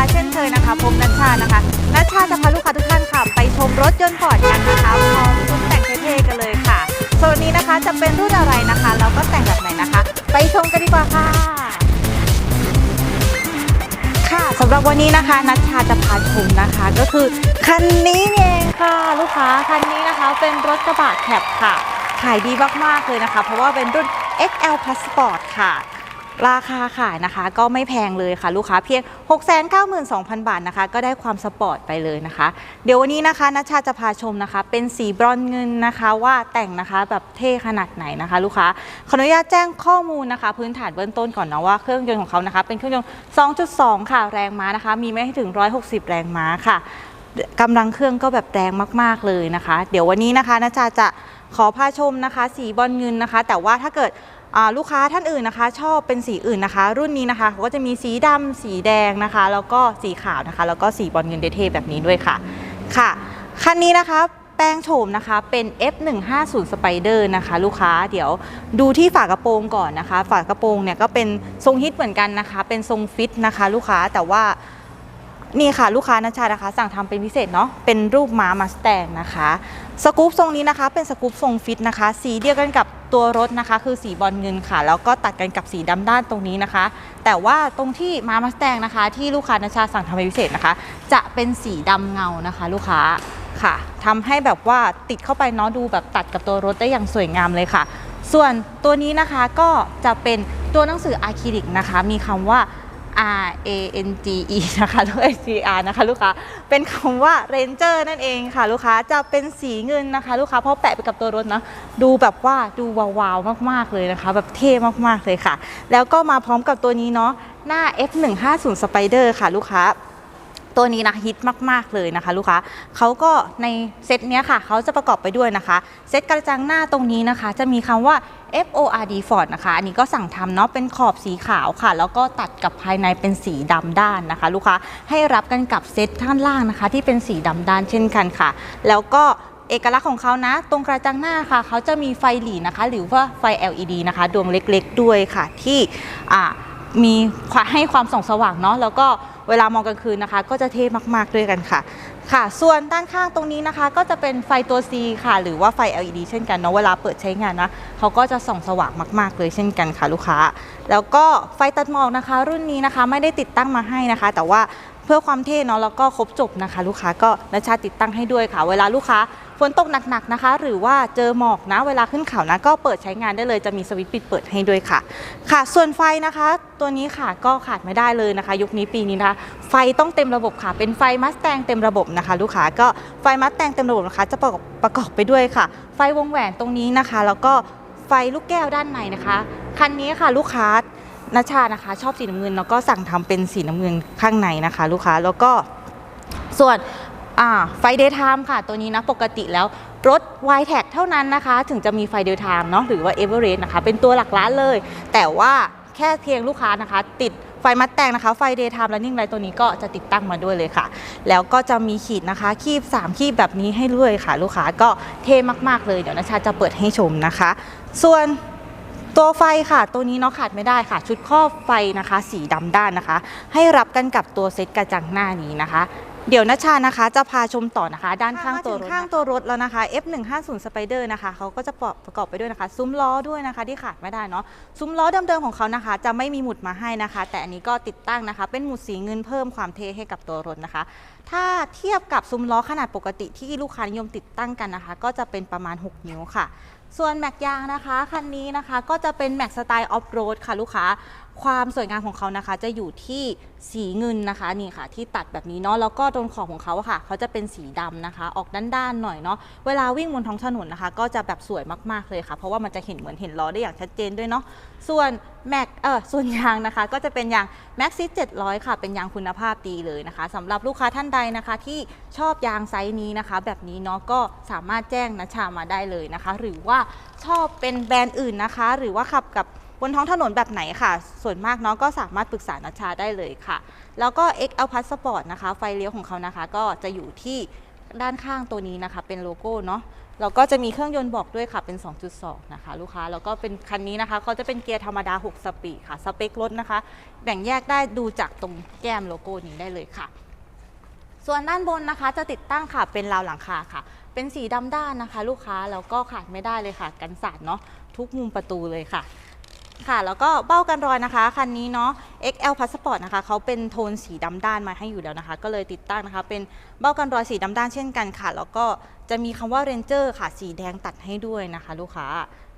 ะเช่นเคยนะคะพบนัชชานะคะนัชชาจะพาลูกค้าทุกท่านค่ะไปชมรถยนต์ฟอร์ดกันนะคะพร้อมชุดแต่งเท่ๆกันเลยค่ะส่วนนี้นะคะจะเป็นรุ่นอะไรนะคะแล้วก็แต่งแบบไหนนะคะ ไปชมกันดีกว่าค่ะ ค่ะสำหรับวันนี้นะคะนัชชาจะพาชมนะคะ ก็คือคันนี้เองค่ะ ลูกค้าคันนี้นะคะเป็นรถกระบะแคบค่ะขายดีมากๆเลยนะคะ เพราะว่าเป็นรุ่น XL Passport ค่ะ ราคาขายนะคะก็ไม่แพงเลยค่ะลูกค้าเพียง 692,000 บาทนะคะ ก็ได้ความสปอร์ตไปเลยนะคะ เดี๋ยววันนี้นะคะนัชชาจะพาชมนะคะ เป็นสีบรอนเงินนะคะว่าแต่งนะคะแบบเท่ขนาดไหนนะคะ ลูกค้าขออนุญาตแจ้งข้อมูลนะคะ พื้นฐานเบื้องต้นก่อนนะว่าเครื่องยนต์ของเขานะคะ เป็นเครื่องยนต์ 2.2 ค่ะแรงม้านะคะ มีไม่ถึง 160 แรงม้าค่ะกำลังเครื่องก็แบบแรงมาก ๆเลยนะคะ เดี๋ยววันนี้นะคะนัชชาจะขอพาชมนะคะ สีบอลเงินนะคะ แต่ว่าถ้าเกิด ลูกค้าท่านอื่นนะคะ ชอบเป็นสีอื่นนะคะ รุ่นนี้นะคะเขาก็จะมีสีดำสีแดงนะคะ แล้วก็สีขาวนะคะ แล้วก็สีบอลเงินเท่ๆแบบนี้ด้วยค่ะค่ะคันนี้นะคะแปลงโฉมนะคะเป็น F150 Spider นะคะลูกค้าเดี๋ยวดูที่ฝากระโปรงก่อนนะคะ ฝากระโปรงเนี่ยก็เป็นทรงฮิตเหมือนกันนะคะ เป็นทรงฟิตนะคะ ลูกค้าแต่ว่า นี่ค่ะลูกค้านัชชานะคะ สั่งทำเป็นพิเศษเนาะเป็นรูปม้ามาสแตงนะคะสกู๊ปทรงนี้นะคะ เป็นสกู๊ปทรงฟิตนะคะ สีเดียวกันกับตัวรถนะคะ คือสีบอลเงินค่ะ แล้วก็ตัดกันกับสีดำด้านตรงนี้นะคะ แต่ว่าตรงที่ม้ามาสแตงนะคะ ที่ลูกค้านัชชาสั่งทำเป็นพิเศษนะคะ จะเป็นสีดำเงานะคะ ลูกค้าค่ะทำให้แบบว่าติดเข้าไปเนาะดูแบบตัดกับตัวรถได้อย่างสวยงามเลยค่ะ ส่วนตัวนี้นะคะก็จะเป็นตัวหนังสืออะคริลิกนะคะ มีคำว่า R A N G E นะคะด้วย C R นะคะลูกค้า เป็นคำว่า Ranger นั่นเองค่ะ ลูกค้าจะเป็นสีเงินนะคะ ลูกค้าเพราะแปะไปกับตัวรถนะดูแบบว่าดูวาวๆมากๆเลยนะคะ แบบเท่มากๆเลยค่ะ แล้วก็มาพร้อมกับตัวนี้เนาะหน้า F150 Spider ค่ะ ลูกค้า ตัวนี้นะฮิตมาก ๆ เลยนะคะ ลูกค้าเขาก็ในเซตเนี้ยค่ะเขาจะประกอบไปด้วยนะคะ เซตกระจังหน้าตรงนี้นะคะ จะมีคำว่า FORD Ford นะคะ อันนี้ก็สั่งทำเนาะเป็นขอบสีขาวค่ะ แล้วก็ตัดกับภายในเป็นสีดำด้านนะคะ ลูกค้าให้รับกันกับเซตข้างล่างนะคะ ที่เป็นสีดำด้านเช่นกันค่ะ แล้วก็เอกลักษณ์ของเขานะ ตรงกระจังหน้าค่ะ เขาจะมีไฟหลีนะคะ หรือว่าไฟ LED นะคะ ดวงเล็ก ๆ ด้วยค่ะที่อ่า มีให้ความส่องสว่างเนาะแล้วก็เวลามองกลางคืนนะคะ ก็จะเท่มากๆด้วยกันค่ะค่ะ ส่วนด้านข้างตรงนี้นะคะ ก็จะเป็นไฟตัว C ค่ะ หรือว่าไฟ LED เช่นกันเนาะเวลาเปิดใช้งานนะเขาก็จะส่องสว่างมากๆเลยเช่นกันค่ะลูกค้า แล้วก็ไฟตัดหมอกนะคะ รุ่นนี้นะคะไม่ได้ติดตั้งมาให้นะคะ แต่ว่าเพื่อความเท่เนาะแล้วก็ครบจบนะคะ ลูกค้าก็นัชชาติดตั้งให้ด้วยค่ะ เวลาลูกค้า ฝนตกหนักๆนะคะ หรือว่าเจอหมอกนะเวลาขึ้นเขานะก็เปิดใช้งานได้เลยจะมีสวิตช์ปิดเปิดให้ด้วยค่ะ ค่ะ ส่วนไฟนะคะ ตัวนี้ค่ะก็ขาดไม่ได้เลยนะคะ ยุคนี้ปีนี้นะคะ ไฟต้องเต็มระบบค่ะ เป็นไฟมัสแตงเต็มระบบนะคะ ลูกค้าก็ไฟมัสแตงเต็มระบบนะคะ จะประกอบประกอบไปด้วยค่ะ ไฟวงแหวนตรงนี้นะคะ แล้วก็ไฟลูกแก้วด้านในนะคะคันนี้ค่ะลูกค้านัชานะคะ ชอบสีน้ำเงินแล้วก็สั่งทำเป็นสีน้ำเงินข้างในนะคะ ลูกค้าแล้วก็ส่วน ไฟเดย์ไทม์ค่ะ ตัวนี้นะปกติแล้วรถ y t แท็เท่านั้นนะคะ ถึงจะมีไฟเดย์ไทม์เนาะหรือว่า e v e r e s t นะคะ เป็นตัวหลักล้านเลย แต่ว่าแค่เพียงลูกค้านะคะ ติดไฟมัดแต่งนะคะไฟเดย์ไทม์และนิ่งไลท์ตัวนี้ก็จะติดตั้งมาด้วยเลยค่ะ แล้วก็จะมีขีดนะคะ คีบ 3 คีบแบบนี้ให้ด้วยค่ะ ลูกค้าก็เท่มากๆเลยเดี๋ยวนะชาจะเปิดให้ชมนะคะ ส่วนตัวไฟค่ะตัวนี้เนาะขาดไม่ได้ค่ะ ชุดครอบไฟนะคะ สีดำด้านนะคะ ให้รับกันกับตัวเซ็ตกระจังหน้านี้นะคะ เดี๋ยวนัชชานะคะจะพาชมต่อนะคะ ด้านข้างตัวรถข้างตัวรถแล้วนะคะ F150 Spider นะคะเขาก็จะประกอบไปด้วยนะคะ ซุ้มล้อด้วยนะคะที่ขาดไม่ได้เนาะซุ้มล้อเดิมๆของเขานะคะ จะไม่มีหมุดมาให้นะคะ แต่อันนี้ก็ติดตั้งนะคะ เป็นหมุดสีเงินเพิ่มความเท่ให้กับตัวรถนะคะ ถ้าเทียบกับซุ้มล้อขนาดปกติที่ลูกค้านิยมติดตั้งกันนะคะ ก็จะเป็นประมาณ 6 นิ้วค่ะส่วนแม็กยางนะคะ คันนี้นะคะก็จะเป็นแม็กสไตล์ออฟโรดค่ะลูกค้า ความสวยงามของเขานะคะจะอยู่ที่สีเงินนะคะนี่ค่ะ ที่ตัดแบบนี้เนาะแล้วก็ตรงขอบของเขาค่ะ เขาจะเป็นสีดำนะคะ ออกด้านๆหน่อยเนาะเวลาวิ่งบนท้องถนนนะคะ ก็จะแบบสวยมากๆเลยค่ะ เพราะว่ามันจะเห็นเหมือนเห็นล้อได้อย่างชัดเจนด้วยเนาะส่วนแม็กเออส่วนยางนะคะ ก็จะเป็นยางแม็กซิส700 ค่ะ เป็นยางคุณภาพดีเลยนะคะสำหรับลูกค้าท่านใดนะคะ ที่ชอบยางไซส์นี้นะคะ แบบนี้เนาะก็สามารถแจ้งนัชชามาได้เลยนะคะ หรือว่าชอบเป็นแบรนด์อื่นนะคะ หรือว่าขับกับ บนท้องถนนแบบไหนค่ะ ส่วนมากเนาะก็สามารถปรึกษานัชชาได้เลยค่ะ แล้วก็ XL Passport นะคะ ไฟเลี้ยวของเขานะคะ ก็จะอยู่ที่ด้านข้างตัวนี้นะคะ เป็นโลโก้เนาะแล้วก็จะมีเครื่องยนต์บอกด้วยค่ะเป็น 2.2 นะคะ ลูกค้า แล้วก็เป็นคันนี้นะคะเขาจะเป็นเกียร์ธรรมดา 6 สปีดค่ะ สเปครถนะคะ แบ่งแยกได้ดูจากตรงแก้มโลโก้นี้ได้เลยค่ะ ส่วนด้านบนนะคะ จะติดตั้งค่ะเป็นราวหลังคาค่ะ เป็นสีดำด้านนะคะ ลูกค้า แล้วก็ขาดไม่ได้เลยค่ะ กันสาดเนาะทุกมุมประตูเลยค่ะ ค่ะ แล้วก็เบ้ากันรอยนะคะ คันนี้เนาะ XL Passport นะคะเขาเป็นโทนสีดำด้านมาให้อยู่แล้วนะคะ ก็เลยติดตั้งนะคะ เป็นเบ้ากันรอยสีดำด้านเช่นกันค่ะ แล้วก็จะมีคำว่า Ranger ค่ะ สีแดงตัดให้ด้วยนะคะ ลูกค้า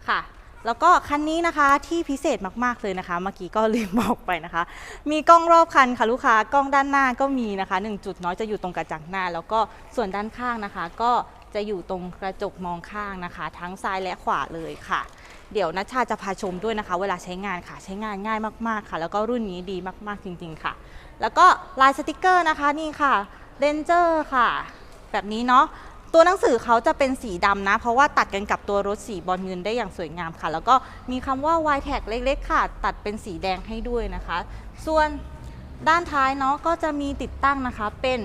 ค่ะ แล้วก็คันนี้นะคะที่พิเศษมากๆเลยนะคะ เมื่อกี้ก็ลืมบอกไปนะคะ มีกล้องรอบคันค่ะลูกค้ากล้องด้านหน้าก็มีนะคะหนึ่งจุดน้อยจะอยู่ตรงกระจังหน้า แล้วก็ส่วนด้านข้างนะคะ ก็จะอยู่ตรงกระจกมองข้างนะคะ ทั้งซ้ายและขวาเลยค่ะ เดี๋ยวนัชชาจะพาชมด้วยนะคะ เวลาใช้งานค่ะ ใช้งานง่ายมากๆค่ะ แล้วก็รุ่นนี้ดีมากๆจริง ๆค่ะ แล้วก็ลายสติกเกอร์นะคะนี่ค่ะเ a นเจอร์ค่ะ แบบนี้เนาะตัวหนังสือเขาจะเป็นสีดำนะ เพราะว่าตัดกันกับตัวรถสีบอลเงินได้อย่างสวยงามค่ะ แล้วก็มีคำว่า y t a g เล็กๆ ค่ะ ตัดเป็นสีแดงให้ด้วยนะคะ ส่วนด้านท้ายเนาะก็จะมีติดตั้งนะคะเป็น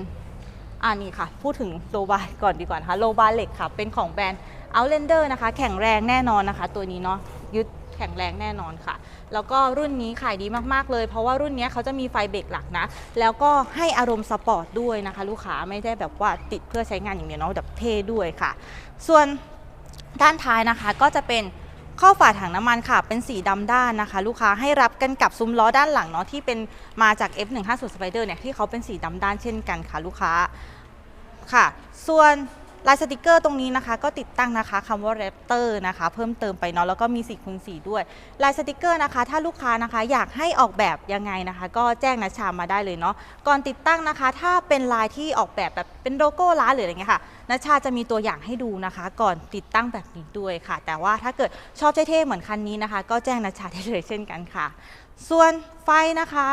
อ่านี่ค่ะ พูดถึงโลบาก่อนดีกว่านะคะโลบาเหล็กค่ะ เป็นของแบรนด์ Outlander นะคะ แข็งแรงแน่นอนนะคะ ตัวนี้เนาะยึดแข็งแรงแน่นอนค่ะ แล้วก็รุ่นนี้ขายดีมากๆเลย เพราะว่ารุ่นนี้เขาจะมีไฟเบรกหลักนะ แล้วก็ให้อารมณ์สปอร์ตด้วยนะคะ ลูกค้าไม่ได้แบบว่าติดเพื่อใช้งานอย่างเดียวเนาะแบบเท่ด้วยค่ะ ส่วนด้านท้ายนะคะก็จะเป็นข้อฝาถังน้ำมันค่ะเป็นสีดำด้านนะคะ ลูกค้าให้รับกันกับซุ้มล้อด้านหลังเนาะที่เป็นมาจาก F150 Spider เนี่ยที่เขาเป็นสีดำด้านเช่นกันค่ะ ลูกค้าค่ะ ส่วน ลายสติกเกอร์ตรงนี้นะคะ ก็ติดตั้งนะคะคำว่า Raptor นะคะ เพิ่มเติมไปเนาะแล้วก็มี4คูณ4ด้วยลายสติกเกอร์นะคะ ถ้าลูกค้านะคะอยากให้ออกแบบยังไงนะคะ ก็แจ้งนัชชามาได้เลยเนาะก่อนติดตั้งนะคะ ถ้าเป็นลายที่ออกแบบแบบเป็นโลโก้ร้านหรืออะไรเงี้ยค่ะนัชชาจะมีตัวอย่างให้ดูนะคะ ก่อนติดตั้งแบบนี้ด้วยค่ะ แต่ว่าถ้าเกิดชอบเท่ๆเหมือนคันนี้นะคะ ก็แจ้งนัชชาได้เลยเช่นกันค่ะ ส่วนไฟนะคะ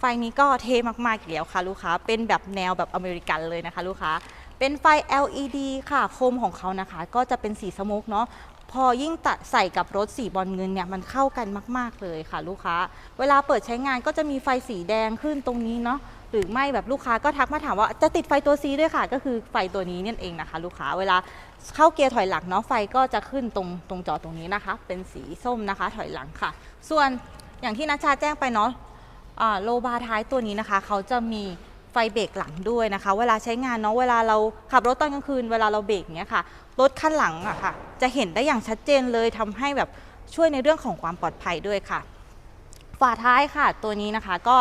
ไฟนี้ก็เท่มากๆอีกแล้วค่ะ ลูกค้าเป็นแบบแนวแบบอเมริกันเลยนะคะ ลูกค้า เป็นไฟ LED ค่ะ โคมของเขานะคะ ก็จะเป็นสีสโมุกเนาะ พอยิ่งตัดใส่กับรถสีบอลเงินเนี่ย มันเข้ากันมาก ๆ เลยค่ะ ลูกค้า เวลาเปิดใช้งานก็จะมีไฟสีแดงขึ้นตรงนี้เนาะ หรือไม่แบบลูกค้าก็ทักมาถามว่าจะติดไฟตัวซีด้วยค่ะ ก็คือไฟตัวนี้นั่นเองนะคะ ลูกค้า เวลาเข้าเกียร์ถอยหลังเนาะ ไฟก็จะขึ้นตรงตรงจอตรงนี้นะคะ เป็นสีส้มนะคะ ถอยหลังค่ะ ส่วนอย่างที่นัชชาแจ้งไปเนาะโลบาร์ท้ายตัวนี้นะคะ เขาจะมี ฟเบรกหลังด้วยนะคะ เวลาใช้งานเนาะเวลาเราขับรถตอนกลางคืนเวลาเราเบรกเนี้ยค่ะรถคันหลังอะค่ะ จะเห็นได้อย่างชัดเจนเลยทำให้แบบช่วยในเรื่องของความปลอดภัยด้วยค่ะ ฝาท้ายค่ะตัวนี้นะคะก็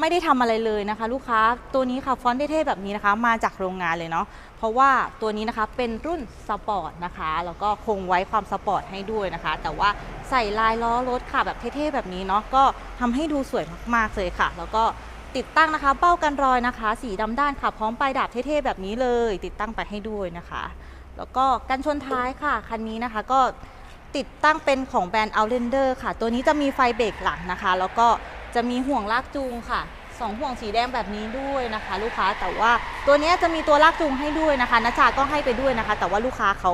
ไม่ได้ทำอะไรเลยนะคะ ลูกค้าตัวนี้ค่ะฟอนต์เท่ๆแบบนี้นะคะ มาจากโรงงานเลยเนาะเพราะว่าตัวนี้นะคะเป็นรุ่นสปอร์ตนะคะแล้วก็คงไว้ความสปอร์ตให้ด้วยนะคะ แต่ว่าใส่ลายล้อรถค่ะแบบเท่ๆแบบนี้เนาะก็ทำให้ดูสวยมากๆเลยค่ะ แล้วก็ ติดตั้งนะคะ เป้ากันรอยนะคะ สีดำด้านค่ะ พร้อมปลายดาบเท่ๆแบบนี้เลย ติดตั้งไปให้ด้วยนะคะ แล้วก็กันชนท้ายค่ะ คันนี้นะคะก็ติดตั้งเป็นของแบรนด์ Outlander ค่ะ ตัวนี้จะมีไฟเบรกหลังนะคะ แล้วก็จะมีห่วงลากจูงค่ะสองห่วงสีแดงแบบนี้ด้วยนะคะ ลูกค้าแต่ว่าตัวนี้จะมีตัวลากจูงให้ด้วยนะคะนัชชาก็ให้ไปด้วยนะคะ แต่ว่าลูกค้าเขา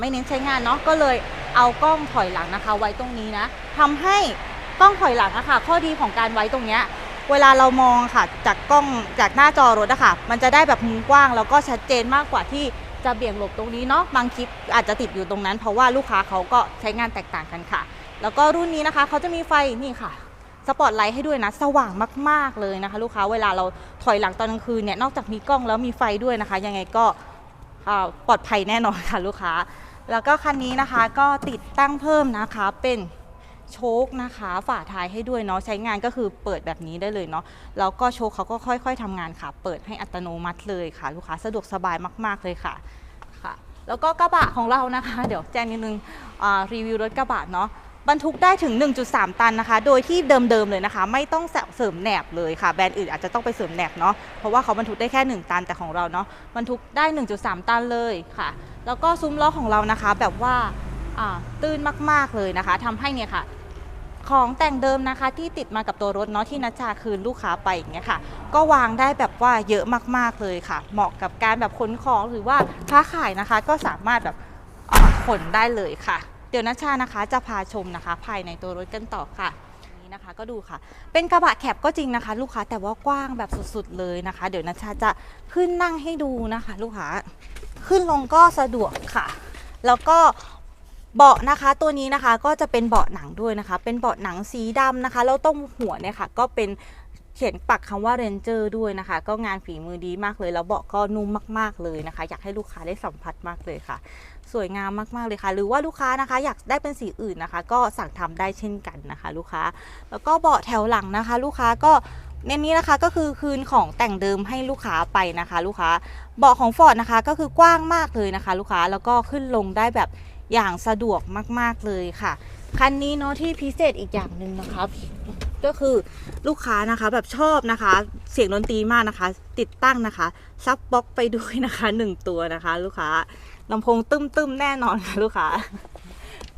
ไม่เน้นใช้งานเนาะก็เลยเอากล้องถอยหลังนะคะ ไว้ตรงนี้นะทำให้กล้องถอยหลังอะค่ะข้อดีของการไว้ตรงเนี้ย เวลาเรามองค่ะ จากกล้องจากหน้าจอรถอะค่ะ มันจะได้แบบมุมกว้าง แล้วก็ชัดเจนมากกว่าที่จะเบี่ยงหลบตรงนี้เนาะบางคลิปอาจจะติดอยู่ตรงนั้น เพราะว่าลูกค้าเขาก็ใช้งานแตกต่างกันค่ะ แล้วก็รุ่นนี้นะคะเขาจะมีไฟนี่ค่ะสปอตไลท์ให้ด้วยนะ สว่างมาก ๆ เลยนะคะ ลูกค้าเวลาเราถอยหลังตอนกลางคืนเนี่ยนอกจากมีกล้องแล้วมีไฟด้วยนะคะ ยังไงก็ปลอดภัยแน่นอนค่ะลูกค้า แล้วก็คันนี้นะคะก็ติดตั้งเพิ่มนะคะเป็น โชคนะคะฝาท้ายให้ด้วยเนาะใช้งานก็คือเปิดแบบนี้ได้เลยเนาะแล้วก็โชคเขาก็ค่อย ๆทำงานค่ะ เปิดให้อัตโนมัติเลยค่ะ ลูกค้าสะดวกสบายมาก ๆเลยค่ะค่ะ แล้วก็กระบะของเรานะคะ เดี๋ยวแจ้งนิดนึงรีวิวรถกระบะเนาะบรรทุกได้ถึง 1.3 ตันนะคะ โดยที่เดิมๆเลยนะคะ ไม่ต้องเสริมแหนบเลยค่ะ แบรนด์อื่นอาจจะต้องไปเสริมแหนบเนาะ เพราะว่าเขาบรรทุกได้แค่ 1 ตันแต่ของเราเนาะ บรรทุกได้ 1.3 ตันเลยค่ะ แล้วก็ซุ้มล้อของเรานะคะ แบบว่าอ่าตื้นมากๆเลยนะคะทำให้เนี่ยค่ะ ของแต่งเดิมนะคะที่ติดมากับตัวรถเนาะที่นัชชาคืนลูกค้าไปอย่างเงี้ยค่ะ ก็วางได้แบบว่าเยอะมากๆเลยค่ะ เหมาะกับการแบบขนของหรือว่าค้าขายนะคะ ก็สามารถแบบขนได้เลยค่ะ เดี๋ยวนัชชานะคะจะพาชมนะคะ ภายในตัวรถกันต่อค่ะนะคะก็ดูค่ะ เป็นกระบะแคบก็จริงนะคะ ลูกค้าแต่ว่ากว้างแบบสุดๆเลยนะคะ เดี๋ยวนัชชาจะขึ้นนั่งให้ดูนะคะ ลูกค้าขึ้นลงก็สะดวกค่ะ แล้วก็ เบาะนะคะตัวนี้นะคะก็จะเป็นเบาะหนังด้วยนะคะ เป็นเบาะหนังสีดำนะคะแล้วตรงหัวเนี่ยค่ะ ก็เป็นเขียนปักคำว่าเรนเจอร์ด้วยนะคะ ก็งานฝีมือดีมากเลย แล้วเบาะก็นุ่มมากๆเลยนะคะ อยากให้ลูกค้าได้สัมผัสมากเลยค่ะ สวยงามมากๆเลยค่ะ หรือว่าลูกค้านะคะ อยากได้เป็นสีอื่นนะคะ ก็สั่งทำได้เช่นกันนะคะ ลูกค้า แล้วก็เบาะแถวหลังนะคะ ลูกค้าก็ในนี้นะคะก็คือคืนของแต่งเดิมให้ลูกค้าไปนะคะ ลูกค้าเบาะของฟอร์ดนะคะ ก็คือกว้างมากเลยนะคะ ลูกค้าแล้วก็ขึ้นลงได้แบบ อย่างสะดวกมาก ๆ เลยค่ะ คันนี้เนาะที่พิเศษอีกอย่างหนึ่งนะคะก็คือลูกค้านะคะแบบชอบนะคะ เสียงดนตรีมากนะคะ ติดตั้งนะคะซับบ็อกไปด้วยนะคะหนึ่งตัวนะคะ ลูกค้าลำโพงตึ้มๆแน่นอนค่ะลูกค้า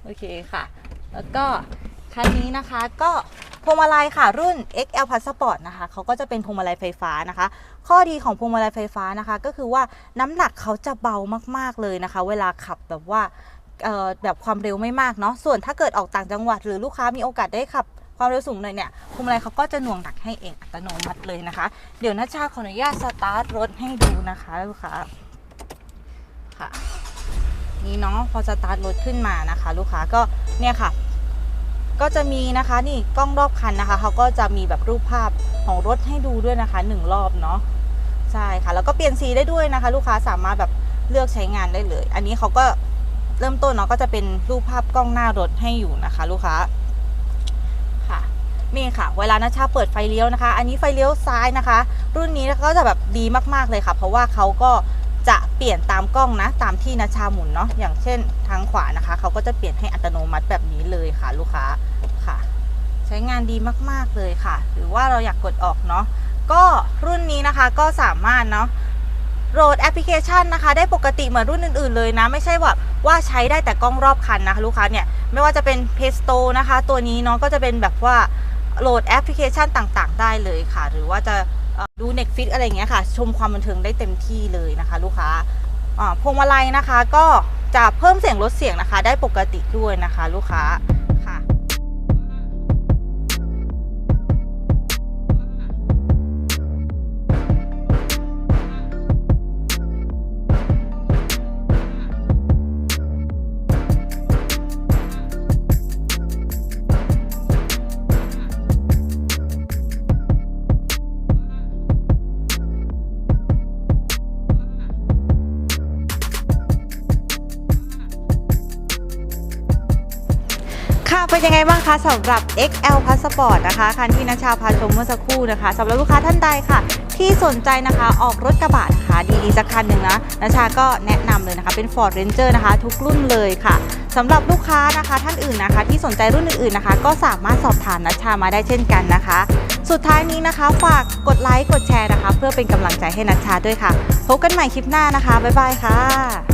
โอเคค่ะ แล้วก็คันนี้นะคะก็พวงมาลัยค่ะรุ่น XL Passport นะคะเขาก็จะเป็นพวงมาลัยไฟฟ้านะคะ ข้อดีของพวงมาลัยไฟฟ้านะคะ ก็คือว่าน้ำหนักเขาจะเบามากๆเลยนะคะ เวลาขับแบบว่า แบบความเร็วไม่มากเนาะส่วนถ้าเกิดออกต่างจังหวัด หรือลูกค้ามีโอกาสได้ขับความเร็วสูงหน่อยเนี่ยพวงมาลัยเขาก็จะหน่วงหนักให้เองอัตโนมัติเลยนะคะ เดี๋ยวนัชชาขออนุญาตสตาร์ทรถให้ดูนะคะลูกค้าค่ะ นี่เนาะพอสตาร์ทรถขึ้นมานะคะ ลูกค้าก็เนี่ยค่ะ ก็จะมีนะคะนี่กล้องรอบคันนะคะเขาก็จะมีแบบรูปภาพของรถให้ดูด้วยนะคะหนึ่งรอบเนาะใช่ค่ะ แล้วก็เปลี่ยนสีได้ด้วยนะคะ ลูกค้าสามารถแบบเลือกใช้งานได้เลย อันนี้เขาก็ เริ่มต้นเนาะก็จะเป็นรูปภาพกล้องหน้ารถให้อยู่นะคะ ลูกค้าค่ะนี่ค่ะ เวลานะชาเปิดไฟเลี้ยวนะคะ อันนี้ไฟเลี้ยวซ้ายนะคะ รุ่นนี้ก็จะแบบดีมากๆเลยค่ะ เพราะว่าเขาก็จะเปลี่ยนตามกล้องนะ ตามที่นาชาหมุนเนาะอย่างเช่นทางขวานะคะเขาก็จะเปลี่ยนให้อัตโนมัติแบบนี้เลยค่ะ ลูกค้าค่ะ ใช้งานดีมากๆเลยค่ะ หรือว่าเราอยากกดออกเนาะก็รุ่นนี้นะคะก็สามารถเนาะ โหลดแอปพลิเคชันนะคะ ได้ปกติเหมือนรุ่นอื่นๆเลยนะ ไม่ใช่แบบว่าใช้ได้แต่กล้องรอบคันนะคะลูกค้าเนี่ยไม่ว่าจะเป็น p a y Store นะคะ ตัวนี้เนาะก็จะเป็นแบบว่าโหลดแอปพลิเคชันต่างๆ ได้เลยค่ะ หรือว่าจะดู Netflix อะไรอย่างเงี้ยค่ะ ชมความบันเทิงได้เต็มที่เลยนะคะ ลูกค้าอ่าพวงมาลัยนะคะ ก็จะเพิ่มเสียงลดเสียงนะคะ ได้ปกติด้วยนะคะ ลูกค้า เป็นยังไงบ้างคะสำหรับ XL Passport นะคะคันที่นัชชาพาชมเมื่อสักครู่นะคะสำหรับลูกค้าท่านใดค่ะ ที่สนใจนะคะออกรถกระบะนะคะดีๆสักคันหนึ่งนะนัชชาก็แนะนำเลยนะคะเป็น Ford Ranger นะคะ ทุกรุ่นเลยค่ะสำหรับลูกค้านะคะท่านอื่นนะคะ ที่สนใจรุ่นอื่นๆนะคะ ก็สามารถสอบถามนัชชามาได้เช่นกันนะคะ สุดท้ายนี้นะคะฝากกดไลค์กดแชร์นะคะ เพื่อเป็นกำลังใจให้นัชชาด้วยค่ะพบกันใหม่คลิปหน้านะคะบ๊ายบายค่ะ